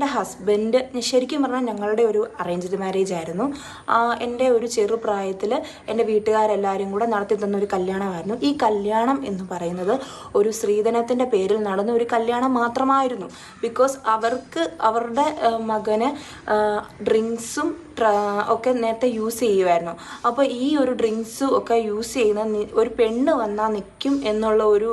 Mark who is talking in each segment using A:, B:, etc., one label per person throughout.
A: എന്റെ ഹസ്ബൻഡ് ശരിക്കും പറഞ്ഞാൽ ഞങ്ങളുടെ ഒരു അറേഞ്ച്ഡ് മാരേജ് ആയിരുന്നു. എന്റെ ഒരു ചെറുപ്രായത്തിൽ എന്റെ വീട്ടുകാരെല്ലാവരും കൂടെ നടത്തി തന്ന ഒരു കല്യാണമായിരുന്നു. ഈ കല്യാണം എന്ന് പറയുന്നത് ഒരു സ്ത്രീധനത്തിന്റെ പേരിൽ നടന്ന ഒരു കല്യാണം മാത്രമായിരുന്നു. ബിക്കോസ് അവർക്ക് അവരുടെ മകന് ഡ്രിങ്ക്സും ഒക്കെ നേരത്തെ യൂസ് ചെയ്യുമായിരുന്നു അപ്പോൾ ഈ ഒരു ഡ്രിങ്ക്സ് ഒക്കെ യൂസ് ചെയ്യുന്ന ഒരു പെണ്ണ് വന്നാൽ നിൽക്കും എന്നുള്ള ഒരു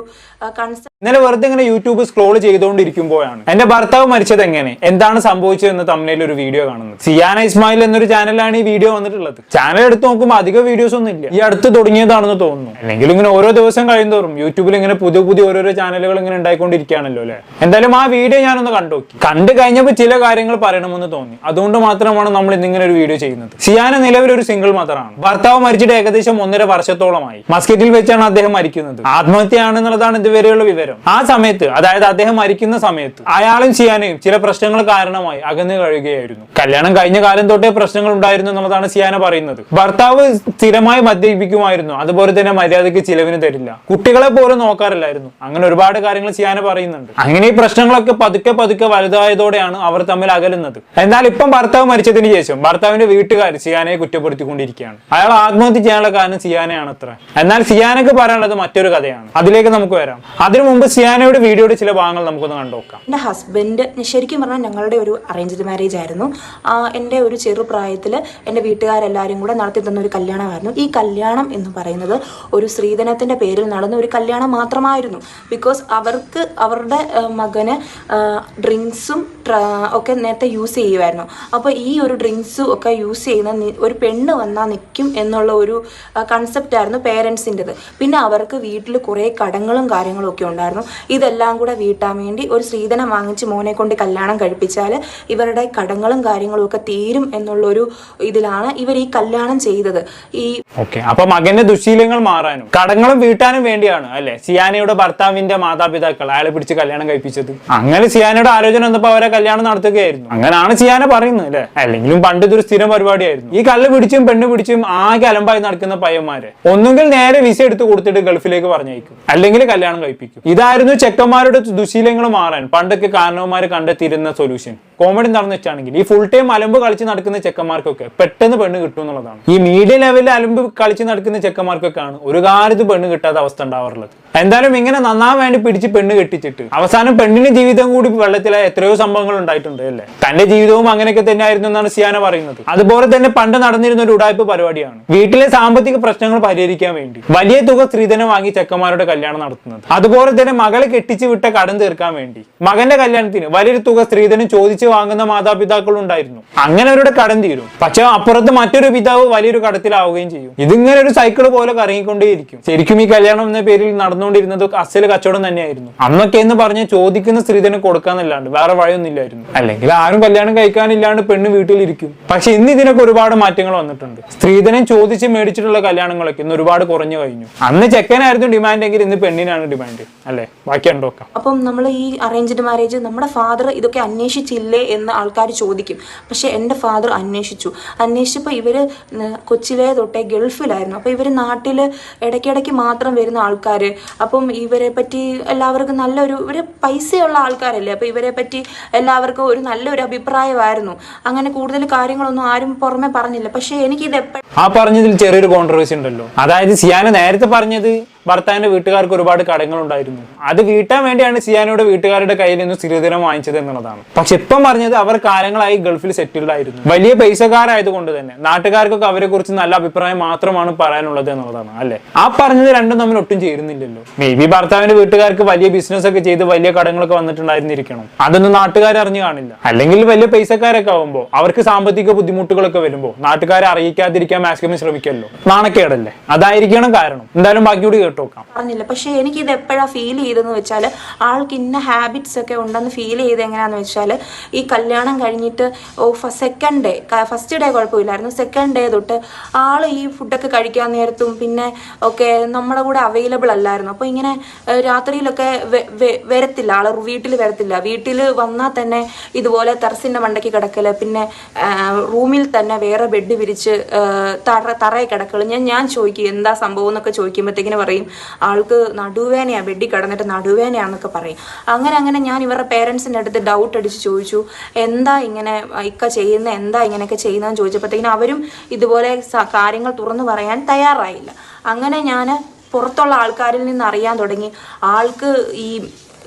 A: കൺസെപ്റ്റ്
B: ഇന്നലെ വെറുതെ ഇങ്ങനെ യൂട്യൂബ് സ്ക്രോൾ ചെയ്തുകൊണ്ടിരിക്കുമ്പോഴാണ്. എന്റെ ഭർത്താവ് മരിച്ചത് എങ്ങനെ? എന്താണ് സംഭവിച്ചത് എന്ന് തമ്മിൽ ഒരു വീഡിയോ കാണുന്നത്. സിയാന ഇസ്മായിൽ എന്നൊരു ചാനലാണ് ഈ വീഡിയോ വന്നിട്ടുള്ളത്. ചാനൽ എടുത്ത് നോക്കുമ്പോൾ അധികം വീഡിയോസ് ഒന്നും ഇല്ല. ഈ അടുത്ത് തുടങ്ങിയതാണെന്ന് തോന്നുന്നു. അല്ലെങ്കിൽ ഇങ്ങനെ ഓരോ ദിവസം കഴിയുന്തോറും യൂട്യൂബിൽ ഇങ്ങനെ പുതിയ പുതിയ ഓരോരോ ചാനലുകൾ ഇങ്ങനെ ഉണ്ടായിക്കൊണ്ടിരിക്കുകയാണല്ലോ അല്ലെ? എന്തായാലും ആ വീഡിയോ ഞാനൊന്ന് കണ്ടു കണ്ടു കഴിഞ്ഞപ്പോൾ ചില കാര്യങ്ങൾ പറയണമെന്ന് തോന്നി. അതുകൊണ്ട് മാത്രമാണ് നമ്മൾ ഇന്നിങ്ങനെ ഒരു വീഡിയോ ചെയ്യുന്നത്. സിയാന നിലവിൽ ഒരു സിംഗിൾ മദറാണ് ഭർത്താവ് മരിച്ചിട്ട് ഏകദേശം ഒന്നര വർഷത്തോളമായി. മസ്കറ്റിൽ വെച്ചാണ് അദ്ദേഹം മരിക്കുന്നത്. ആത്മഹത്യയാണെന്നുള്ളതാണ് ഇതുവരെയുള്ള വിവരം. ആ സമയത്ത് അതായത് അദ്ദേഹം മരിക്കുന്ന സമയത്ത് അയാളും സിയാനയും ചില പ്രശ്നങ്ങൾ കാരണമായി അകന്നു കഴിയുകയായിരുന്നു കല്യാണം കഴിഞ്ഞ കാലം തൊട്ടേ പ്രശ്നങ്ങൾ ഉണ്ടായിരുന്നു എന്നുള്ളതാണ് സിയാന പറയുന്നത്. ഭർത്താവ് സ്ഥിരമായി മദ്യപിക്കുമായിരുന്നു. അതുപോലെ തന്നെ മര്യാദയ്ക്ക് ചിലവിന് തരില്ല. കുട്ടികളെ പോലും നോക്കാറില്ലായിരുന്നു. അങ്ങനെ ഒരുപാട് കാര്യങ്ങൾ സിയാന പറയുന്നുണ്ട്. അങ്ങനെ ഈ പ്രശ്നങ്ങളൊക്കെ പതുക്കെ പതുക്കെ വലുതായതോടെയാണ് അവർ തമ്മിൽ അകലുന്നത്. എന്നാൽ ഇപ്പം ഭർത്താവ് മരിച്ചതിന് ശേഷം ഭർത്താവിന്റെ വീട്ടുകാർ സിയാനയെ കുറ്റപ്പെടുത്തിക്കൊണ്ടിരിക്കുകയാണ്. അയാൾ ആത്മഹത്യ ചെയ്യാനുള്ള കാരണം സിയാനയാണ് അത്ര എന്നാൽ സിയാനക്ക് പറയാനുള്ളത് മറ്റൊരു കഥയാണ്. അതിലേക്ക് നമുക്ക് വരാം. അതിനു മുമ്പ് സിയാനയുടെ വീഡിയോയുടെ ചില ഭാഗങ്ങൾ നമുക്കൊന്ന് കണ്ടുനോക്കാം
A: എന്റെ ഹസ്ബൻഡ് ശരിക്കും പറഞ്ഞാൽ ഞങ്ങളുടെ ഒരു അറേഞ്ച്ഡ് മാരേജ് ആയിരുന്നു. എന്റെ ഒരു ചെറുപ്രായത്തിൽ എന്റെ വീട്ടുകാരെല്ലാവരും കൂടെ നടത്തി തന്ന ഒരു കല്യാണമായിരുന്നു. ഈ കല്യാണം എന്ന് പറയുന്നത് ഒരു സ്ത്രീധനത്തിന്റെ പേരിൽ നടന്ന ഒരു കല്യാണം മാത്രമായിരുന്നു. ബിക്കോസ് അവർക്ക് അവരുടെ മകന് ഡ്രിങ്ക്സും ഒക്കെ നേരത്തെ യൂസ് ചെയ്യുമായിരുന്നു. അപ്പോൾ ഈ ഒരു ഡ്രിങ്ക്സും ഒക്കെ യൂസ് ചെയ്യുന്ന ഒരു പെണ്ണ് വന്നാൽ നിൽക്കും എന്നുള്ള ഒരു കൺസെപ്റ്റ് ആയിരുന്നു പേരൻസിന്റെത് പിന്നെ അവർക്ക് വീട്ടിൽ കുറേ കടങ്ങളും കാര്യങ്ങളും ഒക്കെ ഉണ്ടായിരുന്നു. ഇതെല്ലാം കൂടെ വീട്ടാൻ വേണ്ടി ഒരു സ്ത്രീധനം വാങ്ങിച്ച് മോനെ കൊണ്ട് കല്യാണം കഴിപ്പിച്ചാൽ ഇവരുടെ കടങ്ങളും കാര്യങ്ങളും ഒക്കെ തീരും എന്നുള്ളൊരു ഇതിലാണ് ഇവർ ഈ കല്യാണം ചെയ്തത്. ഈ
B: ഓക്കെ അപ്പൊ മകന്റെ ദുശീലങ്ങൾ മാറാനും കടങ്ങളും വീട്ടാനും വേണ്ടിയാണ് അല്ലെ? സിയാനയുടെ ഭർത്താവിന്റെ മാതാപിതാക്കൾ അയാളെ പിടിച്ച് കല്യാണം കഴിപ്പിച്ചത്. അങ്ങനെ സിയാനയുടെ ആലോചന വന്നപ്പോ അവരെ കല്യാണം നടത്തുകയായിരുന്നു. അങ്ങനെയാണ് സിയാന പറയുന്നത് അല്ലെ? അല്ലെങ്കിലും പണ്ട് ഇതൊരു സ്ഥിരം പരിപാടിയായിരുന്നു. ഈ കല്ല് പിടിച്ചും പെണ്ണ് പിടിച്ചും ആകെ അലമ്പായി നടക്കുന്ന പയ്യന്മാരെ ഒന്നുകിൽ നേരെ വിസ എടുത്ത് കൊടുത്തിട്ട് ഗൾഫിലേക്ക് പറഞ്ഞയക്കും. അല്ലെങ്കിൽ കല്യാണം കഴിപ്പിക്കും. ഇതായിരുന്നു ചെക്കന്മാരുടെ ദുശീലങ്ങൾ മാറാൻ പണ്ടൊക്കെ കാരണവന്മാർ കണ്ടെത്തിയിരുന്ന സൊല്യൂഷൻ കോമഡി നടന്നു വെച്ചാണെങ്കിൽ ഈ ഫുൾ ടൈം അലമ്പ് കളിച്ച് നടക്കുന്ന ചെക്കന്മാർക്കൊക്കെ പെട്ടെന്ന് പെണ്ണ് കിട്ടും എന്നുള്ളതാണ്. ഈ മീഡിയ ലെവലിൽ അലമ്പ് കളിച്ച് നടക്കുന്ന ചെക്കന്മാർക്കൊക്കെയാണ് ഒരു കാലത്ത് പെണ്ണ് കിട്ടാത്ത അവസ്ഥ ഉണ്ടാവാറുള്ളത്. എന്തായാലും ഇങ്ങനെ നന്നാൻ വേണ്ടി പിടിച്ച് പെണ്ണ് കെട്ടിച്ചിട്ട് അവസാനം പെണ്ണിന്റെ ജീവിതം കൂടി വെള്ളത്തിലായ എത്രയോ സംഭവങ്ങൾ ഉണ്ടായിട്ടുണ്ട് അല്ലേ? തന്റെ ജീവിതവും അങ്ങനെയൊക്കെ തന്നെ ആയിരുന്നു എന്നാണ് സിയാന പറയുന്നത്. അതുപോലെ തന്നെ പണ്ട് നടന്നിരുന്ന ഒരു ഉടായ്പ പരിപാടിയാണ്. വീട്ടിലെ സാമ്പത്തിക പ്രശ്നങ്ങൾ പരിഹരിക്കാൻ വേണ്ടി വലിയ തുക സ്ത്രീധനം വാങ്ങി ചെക്കന്മാരുടെ കല്യാണം നടത്തുന്നത്. അതുപോലെ തന്നെ മകളെ കെട്ടിച്ചു വിട്ട കടം തീർക്കാൻ വേണ്ടി മകന്റെ കല്യാണത്തിന് വലിയൊരു തുക സ്ത്രീധനം ചോദിച്ചു വാങ്ങുന്ന മാതാപിതാക്കൾ ഉണ്ടായിരുന്നു. അങ്ങനെ അവരുടെ കടം തീരും. പക്ഷെ അപ്പുറത്ത് മറ്റൊരു പിതാവ് വലിയൊരു കടത്തിലാവുകയും ചെയ്യും. ഇതിങ്ങനെ ഒരു സൈക്കിൾ പോലെ കറങ്ങിക്കൊണ്ടേയിരിക്കും. ശരിക്കും ഈ കല്യാണം എന്ന പേരിൽ നടന്നുകൊണ്ടിരുന്നത് അസൽ കച്ചവടം തന്നെയായിരുന്നു. അന്നൊക്കെ എന്ന് പറഞ്ഞ് ചോദിക്കുന്ന സ്ത്രീധനം കൊടുക്കാന്നല്ലാണ്ട് വേറെ വഴിയൊന്നുമില്ലായിരുന്നു. അല്ലെങ്കിൽ ആരും കല്യാണം കഴിക്കാനില്ലാണ്ട് പെണ്ണ് വീട്ടിലിരിക്കും. പക്ഷെ ഇന്ന് ഇതിനൊക്കെ ഒരുപാട് മാറ്റങ്ങൾ വന്നിട്ടുണ്ട്. സ്ത്രീധനം ചോദിച്ച് മേടിച്ചിട്ടുള്ള കല്യാണങ്ങളൊക്കെ ഇന്ന് ഒരുപാട് കുറഞ്ഞു കഴിഞ്ഞു. അന്ന് ചെക്കനായിരുന്നു ഡിമാൻഡ് എങ്കിൽ ഇന്ന് പെണ്ണിനാണ് ഡിമാൻഡ് അല്ലേ? ബാക്കി ഉണ്ടോക്കാം
A: അപ്പം നമ്മൾ ഈ അറേഞ്ച്ഡ് മാരേജ് നമ്മുടെ ഫാദർ ഇതൊക്കെ അന്വേഷിച്ചില്ലേ എന്ന് ആൾക്കാർ ചോദിക്കും. പക്ഷെ എന്റെ ഫാദർ അന്വേഷിച്ചു. അന്വേഷിച്ചപ്പോൾ ഇവർ കൊച്ചിലെ തൊട്ടേ ഗൾഫിലായിരുന്നു. അപ്പോൾ ഇവർ നാട്ടിൽ ഇടയ്ക്കിടയ്ക്ക് മാത്രം വരുന്ന ആൾക്കാർ അപ്പം ഇവരെ പറ്റി എല്ലാവർക്കും നല്ലൊരു ഇവർ പൈസയുള്ള ആൾക്കാരല്ലേ? അപ്പോൾ ഇവരെ പറ്റി എല്ലാവർക്കും ഒരു നല്ലൊരു അഭിപ്രായമായിരുന്നു. അങ്ങനെ കൂടുതൽ കാര്യങ്ങളൊന്നും ആരും പുറമെ പറഞ്ഞില്ല. പക്ഷെ എനിക്കിത് എപ്പോഴും
B: ആ പറഞ്ഞതിൽ ചെറിയൊരു കോൺട്രവേഴ്സി ഉണ്ടല്ലോ. അതായത് സിയാന നേരത്തെ പറഞ്ഞത് ഭർത്താവിന്റെ വീട്ടുകാർക്ക് ഒരുപാട് കടങ്ങൾ ഉണ്ടായിരുന്നു അത് വീട്ടാൻ വേണ്ടിയാണ് സിയാനയുടെ വീട്ടുകാരുടെ കയ്യിൽ നിന്ന് സ്ഥിരദിനം വാങ്ങിച്ചത് എന്നുള്ളതാണ്. പക്ഷെ ഇപ്പം പറഞ്ഞത് അവർ കാലങ്ങളായി ഗൾഫിൽ സെറ്റിൽഡ് ആയിരുന്നു. വലിയ പൈസക്കാരായതുകൊണ്ട് തന്നെ. നാട്ടുകാർക്കൊക്കെ അവരെ കുറിച്ച് നല്ല അഭിപ്രായം മാത്രമാണ് പറയാനുള്ളത് എന്നുള്ളതാണ് അല്ലെ? ആ പറഞ്ഞത് രണ്ടും തമ്മിൽ ഒട്ടും ചേരുന്നില്ലല്ലോ. മേ ബി ഭർത്താവിന്റെ വീട്ടുകാർക്ക് വലിയ ബിസിനസ് ഒക്കെ ചെയ്ത് വലിയ കടങ്ങളൊക്കെ വന്നിട്ടുണ്ടായിരുന്നിരിക്കണം. അതൊന്നും നാട്ടുകാർ അറിഞ്ഞു കാണില്ല. അല്ലെങ്കിൽ വലിയ പൈസക്കാരൊക്കെ ആവുമ്പോൾ അവർക്ക് സാമ്പത്തിക ബുദ്ധിമുട്ടുകളൊക്കെ വരുമ്പോൾ നാട്ടുകാരെ അറിയിക്കാതിരിക്കാൻ മാക്സിമം ശ്രമിക്കല്ലോ. നാണക്കേടല്ലേ? അതായിരിക്കണം കാരണം. എന്തായാലും ബാക്കി കൂടി കേട്ടോക്കാം.
A: പറഞ്ഞില്ല. പക്ഷെ എനിക്ക് ഇത് എപ്പോഴാ ഫീൽ ചെയ്തെന്ന് വെച്ചാൽ ആൾക്ക് ഇന്ന ഹാബിറ്റ്സ് ഒക്കെ ഉണ്ടെന്ന് ഫീൽ ചെയ്ത് എങ്ങനെയാന്ന് വെച്ചാൽ ഈ കല്യാണം കഴിഞ്ഞിട്ട് ഓ സെക്കൻഡ് ഡേ ഫസ്റ്റ് ഡേ കുഴപ്പമില്ലായിരുന്നു. സെക്കൻഡ് ഡേ തൊട്ട് ആൾ ഈ ഫുഡൊക്കെ കഴിക്കാൻ നേരത്തും പിന്നെ ഒക്കെ നമ്മുടെ കൂടെ അവൈലബിൾ അല്ലായിരുന്നു. അപ്പോൾ ഇങ്ങനെ രാത്രിയിലൊക്കെ വരത്തില്ല. ആൾ വീട്ടിൽ വരത്തില്ല. വീട്ടിൽ വന്നാൽ തന്നെ ഇതുപോലെ ടെറസിന്റെ മണ്ടയ്ക്ക് കിടക്കൽ പിന്നെ റൂമിൽ തന്നെ വേറെ ബെഡ് വിരിച്ച് തറ തറയെ കിടക്കുള്ളൂ ഞാൻ ഞാൻ ചോദിക്കും എന്താ സംഭവം എന്നൊക്കെ ചോദിക്കുമ്പോഴത്തേക്കിന് പറയും ആൾക്ക് നടുവേനയാണ് ബെഡിൽ കിടന്നിട്ട് നടുവേനയാന്നൊക്കെ പറയും. അങ്ങനെ അങ്ങനെ ഞാൻ ഇവരുടെ പേരൻസിന്റെ അടുത്ത് ഡൗട്ട് അടിച്ച് ചോദിച്ചു എന്താ ഇങ്ങനെ ഇക്ക ചെയ്യുന്ന എന്താ ഇങ്ങനെയൊക്കെ ചെയ്യുന്നതെന്ന് ചോദിച്ചപ്പോഴത്തേക്കിനും അവരും ഇതുപോലെ കാര്യങ്ങൾ തുറന്നു പറയാൻ തയ്യാറായില്ല. അങ്ങനെ ഞാൻ പുറത്തുള്ള ആൾക്കാരിൽ നിന്ന് അറിയാൻ തുടങ്ങി. ആൾക്ക് ഈ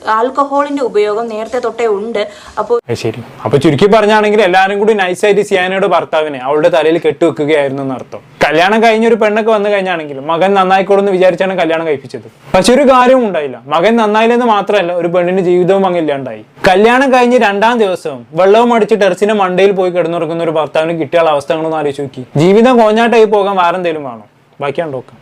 A: ആൽക്കഹോളിന്റെ ഉപയോഗം നേരത്തെ തൊട്ടേ ഉണ്ട്. അപ്പോൾ
B: ശരി. അപ്പൊ ചുരുക്കി പറഞ്ഞാണെങ്കിൽ എല്ലാവരും കൂടി നൈസായിട്ട് സിയാനയുടെ ഭർത്താവിനെ അവളുടെ തലയിൽ കെട്ടുവെക്കുകയായിരുന്നു എന്നർത്ഥം കല്യാണം കഴിഞ്ഞ ഒരു പെണ്ണൊക്കെ വന്നു കഴിഞ്ഞാണെങ്കിൽ മകൻ നന്നായിക്കോളെന്ന് വിചാരിച്ചാണ് കല്യാണം കഴിപ്പിച്ചത്. പക്ഷെ ഒരു കാര്യവും ഉണ്ടായില്ല. മകൻ നന്നായില്ലെന്ന് മാത്രമല്ല ഒരു പെണ്ണിന്റെ ജീവിതവും അങ്ങ് ഇല്ലാണ്ടായി കല്യാണം കഴിഞ്ഞ് രണ്ടാം ദിവസവും വെള്ളവും അടിച്ച് ടെറസിന്റെ മണ്ടയിൽ പോയി കിടന്നുറങ്ങുന്ന ഒരു ഭർത്താവിന് കിട്ടിയുള്ള അവസ്ഥകളൊന്നും ആലോചിച്ച് നോക്കി. ജീവിതം കോഞ്ഞാട്ടായി പോകാൻ വേറെന്തേലും വേണോ? ബാക്കിയാണ് നോക്കാം.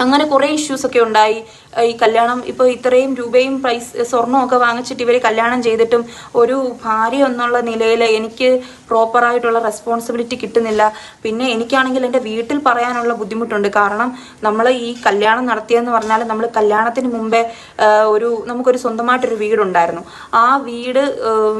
A: അങ്ങനെ കുറേ ഇഷ്യൂസ് ഒക്കെ ഉണ്ടായി. ഈ കല്യാണം ഇപ്പോൾ ഇത്രയും രൂപയും പ്രൈസ് സ്വർണമൊക്കെ വാങ്ങിച്ചിട്ട് ഇവർ കല്യാണം ചെയ്തിട്ടും ഒരു ഭാര്യ എന്നുള്ള നിലയിൽ എനിക്ക് പ്രോപ്പറായിട്ടുള്ള റെസ്പോൺസിബിലിറ്റി കിട്ടുന്നില്ല. പിന്നെ എനിക്കാണെങ്കിൽ എന്റെ വീട്ടിൽ പറയാനുള്ള ബുദ്ധിമുട്ടുണ്ട്. കാരണം നമ്മൾ ഈ കല്യാണം നടത്തിയെന്ന് പറഞ്ഞാൽ നമ്മൾ കല്യാണത്തിന് മുമ്പേ ഒരു നമുക്കൊരു സ്വന്തമായിട്ടൊരു വീടുണ്ടായിരുന്നു. ആ വീട്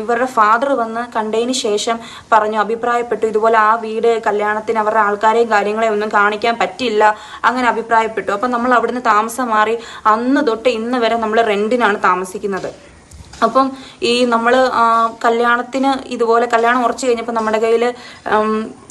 A: ഇവരുടെ ഫാദർ വന്ന് കണ്ടതിന് ശേഷം പറഞ്ഞു അഭിപ്രായപ്പെട്ടു. ഇതുപോലെ ആ വീട് കല്യാണത്തിന് അവരുടെ ആൾക്കാരെയും കാര്യങ്ങളെയും ഒന്നും കാണിക്കാൻ പറ്റില്ല അങ്ങനെ അഭിപ്രായപ്പെട്ടു. അപ്പം നമ്മൾ അവിടുന്ന് താമസം മാറി അന്ന് തൊട്ട് ഇന്ന് വരെ നമ്മൾ റെന്റിനാണ് താമസിക്കുന്നത്. അപ്പം ഈ നമ്മൾ കല്യാണത്തിന് ഇതുപോലെ കല്യാണം ഉറച്ചു കഴിഞ്ഞപ്പോൾ നമ്മുടെ കയ്യിൽ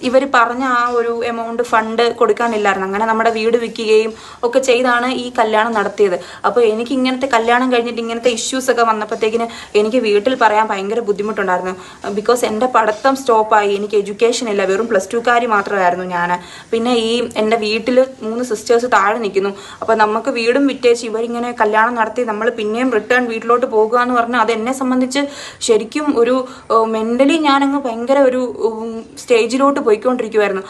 A: ഇവർ പറഞ്ഞ ആ ഒരു എമൗണ്ട് ഫണ്ട് കൊടുക്കാനില്ലായിരുന്നു. അങ്ങനെ നമ്മുടെ വീട് വിൽക്കുകയും ഒക്കെ ചെയ്താണ് ഈ കല്യാണം നടത്തിയത്. അപ്പോൾ എനിക്ക് ഇങ്ങനത്തെ കല്യാണം കഴിഞ്ഞിട്ട് ഇങ്ങനത്തെ ഇഷ്യൂസ് ഒക്കെ വന്നപ്പോഴത്തേക്കിന് എനിക്ക് വീട്ടിൽ പറയാൻ ഭയങ്കര ബുദ്ധിമുട്ടുണ്ടായിരുന്നു. ബിക്കോസ് എന്റെ പഠിത്തം സ്റ്റോപ്പായി എനിക്ക് എഡ്യൂക്കേഷൻ ഇല്ല. വെറും പ്ലസ് ടുക്കാരി മാത്രമായിരുന്നു ഞാൻ പിന്നെ ഈ എന്റെ വീട്ടിൽ മൂന്ന് സിസ്റ്റേഴ്സ് താഴെ നിൽക്കുന്നു. അപ്പോൾ നമുക്ക് വീടും വിറ്റേച്ച് ഇവരിങ്ങനെ കല്യാണം നടത്തി നമ്മൾ പിന്നെയും റിട്ടേൺ വീട്ടിലോട്ട് പോകുക എന്ന് പറഞ്ഞാൽ അത് എന്നെ സംബന്ധിച്ച് ശരിക്കും ഒരു മെന്റലി ഞാൻ ഞാനങ്ങ് ഭയങ്കര ഒരു സ്റ്റേജിലോട്ട് പോയിക്കൊണ്ടിരിക്കുവായിരുന്നു.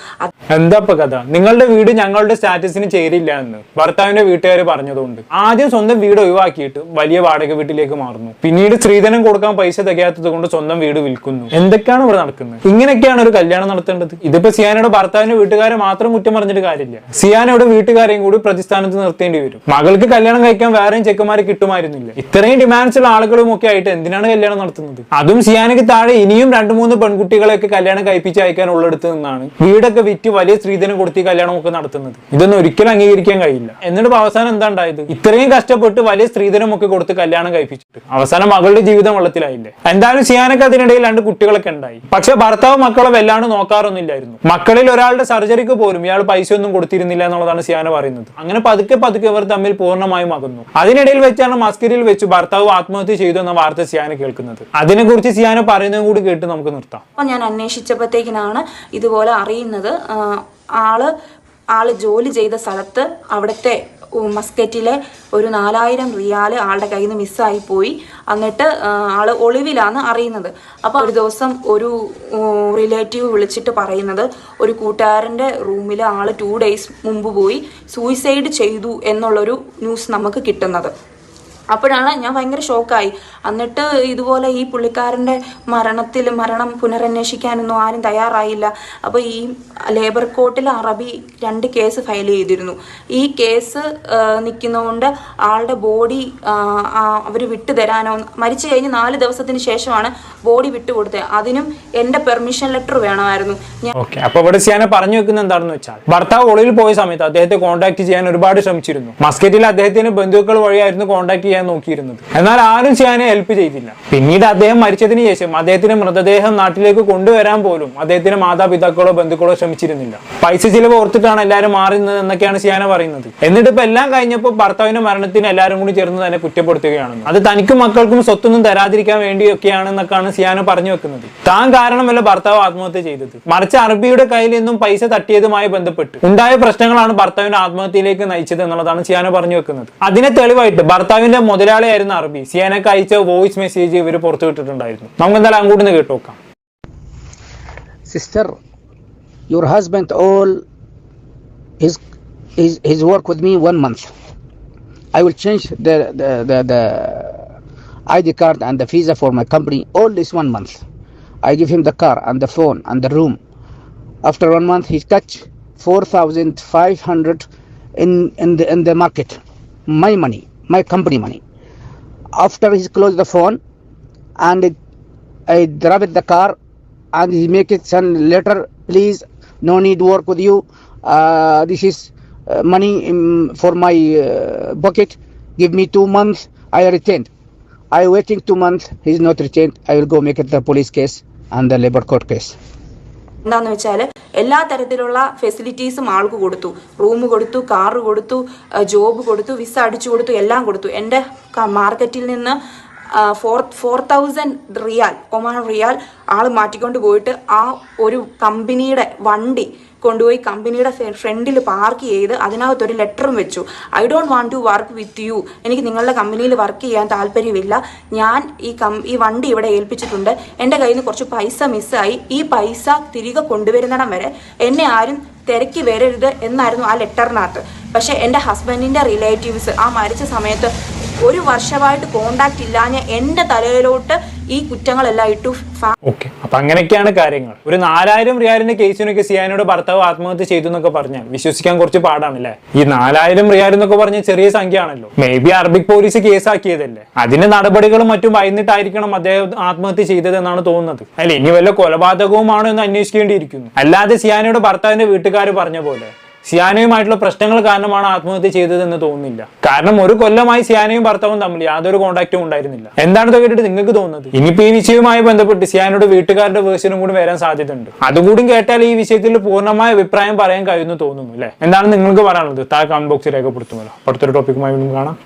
B: എന്താ ഇപ്പൊ കഥ? നിങ്ങളുടെ വീട് ഞങ്ങളുടെ സ്റ്റാറ്റസിന് ചേരില്ല എന്ന് ഭർത്താവിന്റെ വീട്ടുകാർ പറഞ്ഞതുകൊണ്ട്. ആദ്യം സ്വന്തം വീട് ഒഴിവാക്കിയിട്ട് വലിയ വാടക വീട്ടിലേക്ക് മാറുന്നു. പിന്നീട് സ്ത്രീധനം കൊടുക്കാൻ പൈസ തികയാത്തത് കൊണ്ട് സ്വന്തം വീട് വിൽക്കുന്നു. എന്തൊക്കെയാണ് ഇവിടെ നടക്കുന്നത്? ഇങ്ങനെയൊക്കെയാണ് ഒരു കല്യാണം നടത്തേണ്ടത്. ഇതിപ്പോ സിയാനയുടെ ഭർത്താവിന്റെ വീട്ടുകാരെ മാത്രം കുറ്റം പറഞ്ഞിട്ട് കാര്യമില്ല. സിയാനയുടെ വീട്ടുകാരെയും കൂടി പ്രതിസ്ഥാനത്ത് നിർത്തേണ്ടി വരും. മകൾക്ക് കല്യാണം കഴിക്കാൻ വേറെയും ചെക്കന്മാരെ കിട്ടുമായിരുന്നില്ല. ഇത്രയും ഡിമാൻഡ്സ് ഉള്ള ആളുകളും ഒക്കെ ആയിട്ട് എന്തിനാണ് കല്യാണം നടത്തുന്നത്? അതും സിയാനയ്ക്ക് താഴെ ഇനിയും രണ്ടു മൂന്ന് പെൺകുട്ടികളെയൊക്കെ കല്യാണം കഴിപ്പിച്ച് അയക്കാൻ നിന്നാണ് വീടൊക്കെ വിറ്റ് വലിയ സ്ത്രീധനം കൊടുത്തി കല്യാണമൊക്കെ നടത്തുന്നത്. ഇതൊന്നും ഒരിക്കലും അംഗീകരിക്കാൻ കഴിയില്ല. എന്നിട്ട് അവസാനം എന്താ ഉണ്ടായത്? ഇത്രയും കഷ്ടപ്പെട്ട് വലിയ സ്ത്രീധനം ഒക്കെ കൊടുത്ത് കല്യാണം കഴിപ്പിച്ചിട്ട്. അവസാനം മകളുടെ ജീവിതം വെള്ളത്തിലായില്ലേ? എന്തായാലും സിയാനക്ക് അതിനിടയിൽ രണ്ട് കുട്ടികളൊക്കെ ഉണ്ടായി. പക്ഷെ ഭർത്താവ് മക്കളെ വല്ലാണ്ട് നോക്കാറൊന്നുമില്ലായിരുന്നു. മക്കളിൽ ഒരാളുടെ സർജറിക്ക് പോലും ഇയാൾ പൈസ ഒന്നും കൊടുത്തിരുന്നില്ല എന്നുള്ളതാണ് സിയാന പറയുന്നത്. അങ്ങനെ പതുക്കെ പതുക്കെ ഇവർ തമ്മിൽ പൂർണമായും അകന്നു. അതിനിടയിൽ വെച്ചാണ് മസ്കരിയിൽ വെച്ച് ഭർത്താവ് ആത്മഹത്യ ചെയ്തു എന്ന വാർത്ത സിയാന കേൾക്കുന്നത്. അതിനെക്കുറിച്ച് സിയാന പറയുന്നതും കൂടി കേട്ട് നമുക്ക് നിർത്താം.
A: അപ്പൊ ഞാൻ അന്വേഷിച്ചപ്പോഴത്തേക്കിനാണ് ഇതുപോലെ അറിയുന്നത്. ആൾ ആൾ ജോലി ചെയ്ത സ്ഥലത്ത് അവിടുത്തെ മസ്കറ്റിലെ ഒരു നാലായിരം റിയാൽ ആളുടെ കയ്യിൽ നിന്ന് മിസ്സായി പോയി. എന്നിട്ട് ആൾ ഒളിവിലാണ് അറിയുന്നത്. അപ്പോൾ ഒരു ദിവസം ഒരു റിലേറ്റീവ് വിളിച്ചിട്ട് പറയുന്നത് ഒരു കൂട്ടുകാരന്റെ റൂമിൽ ആൾ ടു ഡേയ്സ് മുമ്പ് പോയി സൂയിസൈഡ് ചെയ്തു എന്നുള്ളൊരു ന്യൂസ് നമുക്ക് കിട്ടുന്നത്. അപ്പോഴാണ് ഞാൻ ഭയങ്കര ഷോക്കായി. എന്നിട്ട് ഇതുപോലെ ഈ പുള്ളിക്കാരന്റെ മരണത്തിൽ മരണം പുനരന്വേഷിക്കാനൊന്നും ആരും തയ്യാറായില്ല. അപ്പോൾ ഈ ലേബർ കോർട്ടിൽ അറബി രണ്ട് കേസ് ഫയൽ ചെയ്തിരുന്നു. ഈ കേസ് നിൽക്കുന്നതുകൊണ്ട് ആളുടെ ബോഡി അവർ വിട്ടു തരാനോ മരിച്ചു കഴിഞ്ഞ് നാല് ദിവസത്തിന് ശേഷമാണ് ബോഡി വിട്ടുകൊടുത്തത് അതിനും എന്റെ പെർമിഷൻ ലെറ്റർ വേണമായിരുന്നു. ഞാൻ
B: ഓക്കെ. അപ്പൊ ഇവിടെ സിയാന പറഞ്ഞു വെക്കുന്നത് എന്താണെന്ന് വെച്ചാൽ ഭർത്താവ് ഒളിവിൽ പോയ സമയത്ത് അദ്ദേഹത്തെ കോൺടാക്ട് ചെയ്യാൻ ഒരുപാട് ശ്രമിച്ചിരുന്നു. മസ്കറ്റിൽ അദ്ദേഹത്തിന് ബന്ധുക്കൾ വഴിയായിരുന്നു കോൺടാക്ട് ചെയ്യാൻ നോക്കിയിരുന്നത്. എന്നാൽ ആരും ചെയ്യാനെ ഹെൽപ്പ് ചെയ്തില്ല. പിന്നീട് അദ്ദേഹം മരിച്ചതിന് ശേഷം അദ്ദേഹത്തിന്റെ മൃതദേഹം നാട്ടിലേക്ക് കൊണ്ടുവരാൻ പോലും അദ്ദേഹത്തിന്റെ മാതാപിതാക്കളോ ബന്ധുക്കളോ ശ്രമിച്ചിരുന്നില്ല. പൈസ ചിലവ് ഓർത്തിട്ടാണ് എല്ലാവരും മാറുന്നത് എന്നൊക്കെയാണ് സിയാന പറയുന്നത്. എന്നിട്ട് ഇപ്പൊ എല്ലാം കഴിഞ്ഞപ്പോൾ ഭർത്താവിന്റെ മരണത്തിന് എല്ലാവരും കൂടി ചേർന്ന് തന്നെ കുറ്റപ്പെടുത്തുകയാണ് അത് തനിക്കും മക്കൾക്കും സ്വത്തൊന്നും തരാതിരിക്കാൻ വേണ്ടിയൊക്കെയാണ് വേണ്ടിയൊക്കെയാണെന്നൊക്കെയാണ് സിയാന പറഞ്ഞു വെക്കുന്നത്. താൻ കാരണമല്ല ഭർത്താവ് ആത്മഹത്യ ചെയ്തത്. മറിച്ച് അറബിയുടെ കയ്യിൽ നിന്നും പൈസ തട്ടിയതുമായി ബന്ധപ്പെട്ട് ഉണ്ടായ പ്രശ്നങ്ങളാണ് ഭർത്താവിന്റെ ആത്മഹത്യയിലേക്ക് നയിച്ചത് എന്നുള്ളതാണ് സിയാന പറഞ്ഞു വെക്കുന്നത്. അതിനെ തെളിവായിട്ട് ഭർത്താവിന്റെ മുതലാളിയായിരുന്ന അറബി. സിയാനക്ക് അയച്ച വോയിസ് മെസ്സേജ് ഇവർ പുറത്തു വിട്ടിട്ടുണ്ടായിരുന്നു. നമുക്ക് എന്തായാലും അങ്ങോട്ട് നിന്ന്
C: കേട്ടുനോക്കാം sister your husband all his his work with me one month I will change I the card and the fees for my company all this one month I give him the car and the phone and the room after one month he touch four thousand five hundred in in the in the market my money my company money. After he closed the phone, and I drive it the car and he make it send letter please no need work with you uh, this is uh, money um, for my uh, pocket. Give me two months. I returned. I waiting two months. He's not returned. I will go make it the police case and the labor court case.
A: എന്താന്ന് വെച്ചാൽ എല്ലാ തരത്തിലുള്ള ഫെസിലിറ്റീസും ആൾക്ക് കൊടുത്തു. Room കൊടുത്തു car കൊടുത്തു job കൊടുത്തു വിസ അടിച്ചു കൊടുത്തു എല്ലാം കൊടുത്തു. എന്റെ മാർക്കറ്റിൽ നിന്ന് four four thousand riyal Oman riyal ആൾ മാറ്റിക്കൊണ്ട് പോയിട്ട് ആ ഒരു കമ്പനിയുടെ വണ്ടി കൊണ്ടുപോയി കമ്പനിയുടെ ഫ്രണ്ടിൽ പാർക്ക് ചെയ്ത് അതിനകത്തൊരു ലെറ്ററും വെച്ചു. I don't want to work with you. എനിക്ക് നിങ്ങളുടെ കമ്പനിയിൽ വർക്ക് ചെയ്യാൻ താല്പര്യമില്ല. ഞാൻ ഈ കം ഈ വണ്ടി ഇവിടെ ഏൽപ്പിച്ചിട്ടുണ്ട്. എന്റെ കയ്യിൽ നിന്ന് കുറച്ച് പൈസ മിസ്സായി ഈ പൈസ തിരികെ കൊണ്ടുവരുന്നിടം വരെ എന്നെ ആരും തിരക്കി വരരുത് എന്നായിരുന്നു ആ ലെറ്ററിനകത്ത്. പക്ഷേ എന്റെ ഹസ്ബൻഡിന്റെ റിലേറ്റീവ്സ് ആ മരിച്ച സമയത്ത് ഒരു വർഷമായിട്ട് കോണ്ടാക്ട് ഇല്ലാഞ്ഞ എന്റെ തലയിലോട്ട് ഈ കുറ്റങ്ങളെല്ലാം ഇട്ടു
B: ഓക്കെ. അപ്പൊ അങ്ങനെയൊക്കെയാണ് കാര്യങ്ങൾ. ഒരു നാലായിരം റിയാലിന്റെ കേസിനൊക്കെ സിയാനോട് ഭർത്താവ് ആത്മഹത്യ ചെയ്തു എന്നൊക്കെ പറഞ്ഞാൽ വിശ്വസിക്കാൻ കുറച്ച് പാടാണ് പാടാണല്ലേ? ഈ നാലായിരം റിയാൽ എന്നൊക്കെ പറഞ്ഞ ചെറിയ സംഖ്യ ആണല്ലോ മേ ബി അറബിക് പോലീസ് കേസാക്കിയതല്ലേ? അതിന്റെ നടപടികളും മറ്റും വൈകുന്നിട്ടായിരിക്കണം അദ്ദേഹം ആത്മഹത്യ ചെയ്തത് എന്നാണ് തോന്നുന്നത്. അല്ലെ ഇനി വല്ല കൊലപാതകവുമാണോ എന്ന് അന്വേഷിക്കേണ്ടിയിരിക്കുന്നു. അല്ലാതെ സിയാനോട് ഭർത്താവിന്റെ വീട്ടുകാർ പറഞ്ഞ പോലെ സിയാനയുമായിട്ടുള്ള പ്രശ്നങ്ങൾ കാരണമാണ് ആത്മഹത്യ ചെയ്തതെന്ന് തോന്നുന്നില്ല. കാരണം ഒരു കൊല്ലമായി സിയാനയും ഭർത്താവും തമ്മിൽ യാതൊരു കോണ്ടാക്റ്റും ഉണ്ടായിരുന്നില്ല. എന്താണ് കേട്ടിട്ട് നിങ്ങൾക്ക് തോന്നുന്നത്? ഇനിയിപ്പോ ഈ വിഷയവുമായി ബന്ധപ്പെട്ട് സിയാനയുടെ വീട്ടുകാരുടെ വേർഷനും കൂടി വരാൻ സാധ്യതയുണ്ട്. അതുകൂടി കേട്ടാൽ ഈ വിഷയത്തിൽ പൂർണമായ അഭിപ്രായം പറയാൻ കഴിയുമെന്ന് തോന്നുന്നു അല്ലെ? എന്താണ് നിങ്ങൾക്ക് പറയാനുള്ളത്? താഴെ കമന്റ് ബോക്സിൽ രേഖപ്പെടുത്തുമല്ലോ. അടുത്തൊരു ടോപ്പിക്കുമായി കാണാം.